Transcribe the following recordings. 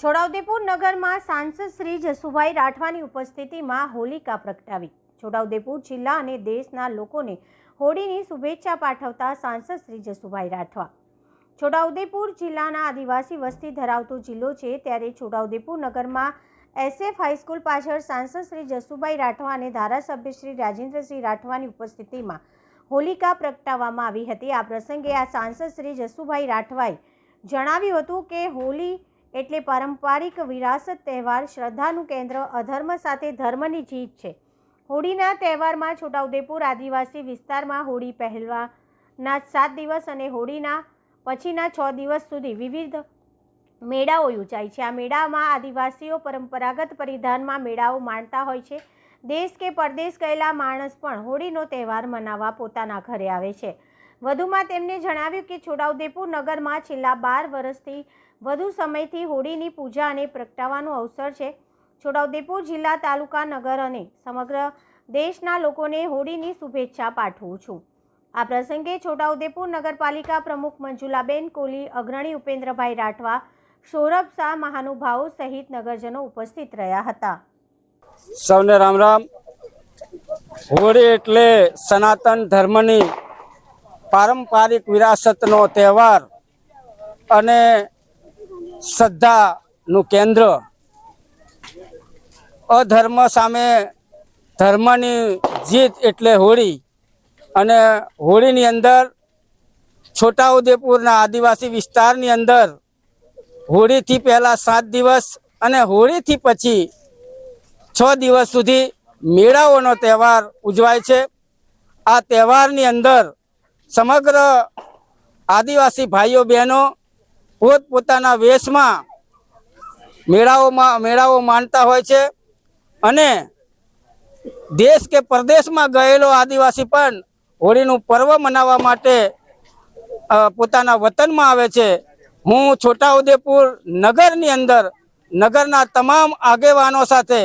છોટાઉદેપુર નગરમાં સાંસદ શ્રી જસુભાઈ રાઠવાની ઉપસ્થિતિમાં હોલિકા પ્રગટાવી. છોટાઉદેપુર જિલ્લા અને દેશના લોકોને હોળીની શુભેચ્છા પાઠવતા સાંસદ શ્રી જસુભાઈ રાઠવા. છોટાઉદેપુર જિલ્લાના આદિવાસી વસ્તી ધરાવતો જિલ્લો છે ત્યારે છોટાઉદેપુર નગરમાં એસએફ હાઈસ્કૂલ પાછળ સાંસદ શ્રી જસુભાઈ રાઠવા અને ધારાસભ્ય શ્રી રાજેન્દ્રસિંહ રાઠવાની ઉપસ્થિતિમાં હોલિકા પ્રગટાવવામાં આવી હતી. આ પ્રસંગે આ સાંસદ શ્રી જસુભાઈ રાઠવાએ જણાવ્યું હતું કે હોલી એટલે પારંપરિક વિરાસત તહેવાર શ્રદ્ધાનું કેન્દ્ર અધર્મ સાથે ધર્મની જીત છે. હોળીના તહેવારમાં છોટાઉદેપુર આદિવાસી વિસ્તારમાં હોળી પહેલવાના સાત દિવસ અને હોળીના પછીના છ દિવસ સુધી વિવિધ મેળાઓ યોજાય છે. આ મેળામાં આદિવાસીઓ પરંપરાગત પરિધાનમાં મેળાઓ માણતા હોય છે. દેશ કે પરદેશ ગયેલા માણસ પણ હોળીનો તહેવાર મનાવવા પોતાના ઘરે આવે છે. વધુમાં તેમણે જણાવ્યું કે છોટાઉદેપુર નગરમાં છેલ્લા બાર વર્ષથી વધુ સમયથી હોળીની પૂજા અને પ્રગટાવવાનો અવસર છે. છોટાઉદેપુર જિલ્લા તાલુકા નગર અને સમગ્ર દેશના લોકોને હોળીની શુભેચ્છા પાઠવું છું. આ પ્રસંગે છોટાઉદેપુર નગરપાલિકા પ્રમુખ મંજુલાબેન કોલી, અગ્રણી ઉપેન્દ્રભાઈ રાઠવા, સૌરભ શાહ મહાનુભાવો સહિત નગરજનો ઉપસ્થિત રહ્યા હતા. સૌને રામ રામ. હોળી એટલે સનાતન ધર્મની પારંપરિક વિરાસતનો તહેવાર અને શ્રદ્ધાનું કેન્દ્ર. અધર્મ સામે ધર્મની જીત એટલે હોળી અને હોળીની અંદર છોટાઉદેપુરના આદિવાસી વિસ્તારની અંદર હોળીથી પહેલાં સાત દિવસ અને હોળીથી પછી છ દિવસ સુધી મેળાઓનો તહેવાર ઉજવાય છે. આ તહેવારની અંદર સમગ્ર આદિવાસી ભાઈઓ બહેનો પોતપોતાના વેશમાં મેળાઓમાં, મેળાઓ માનતા હોય છે અને દેશ કે પરદેશમાં ગયેલો આદિવાસી પણ હોળીનું પર્વ મનાવવા માટે પોતાના વતનમાં આવે છે. હું છોટાઉદેપુર નગરની અંદર, નગરના તમામ આગેવાનો સાથે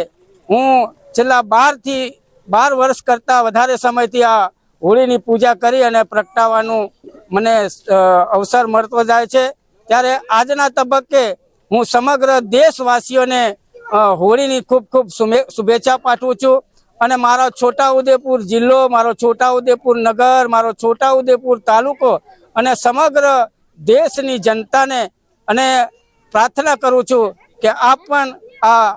હું છેલ્લા બારથી બાર વર્ષ કરતાં વધારે સમયથી આ હોળીની પૂજા કરી અને પ્રગટાવવાનું મને અવસર મળતો જાય છે. ત્યારે આજના તબક્કે હું સમગ્ર દેશવાસીઓને હોળીની ખૂબ ખૂબ શુભેચ્છા પાઠવું છું. અને મારો છોટાઉદેપુર જિલ્લો, મારો છોટાઉદેપુર નગર, મારો છોટાઉદેપુર તાલુકો અને સમગ્ર દેશની જનતાને અને પ્રાર્થના કરું છું કે આપ પણ આ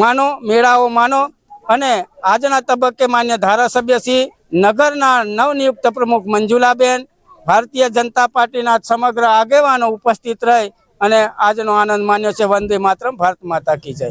માનો, મેળાઓ માનો. અને આજના તબક્કે માન્ય ધારાસભ્ય શ્રી નગરના નવનિયુક્ત પ્રમુખ મંજુલાબેન, ભારતીય જનતા પાર્ટીના સમગ્ર આગેવાનો ઉપસ્થિત રહી અને આજનો આનંદ માન્યો છે. વંદે માતરમ. ભારત માતા કી જય.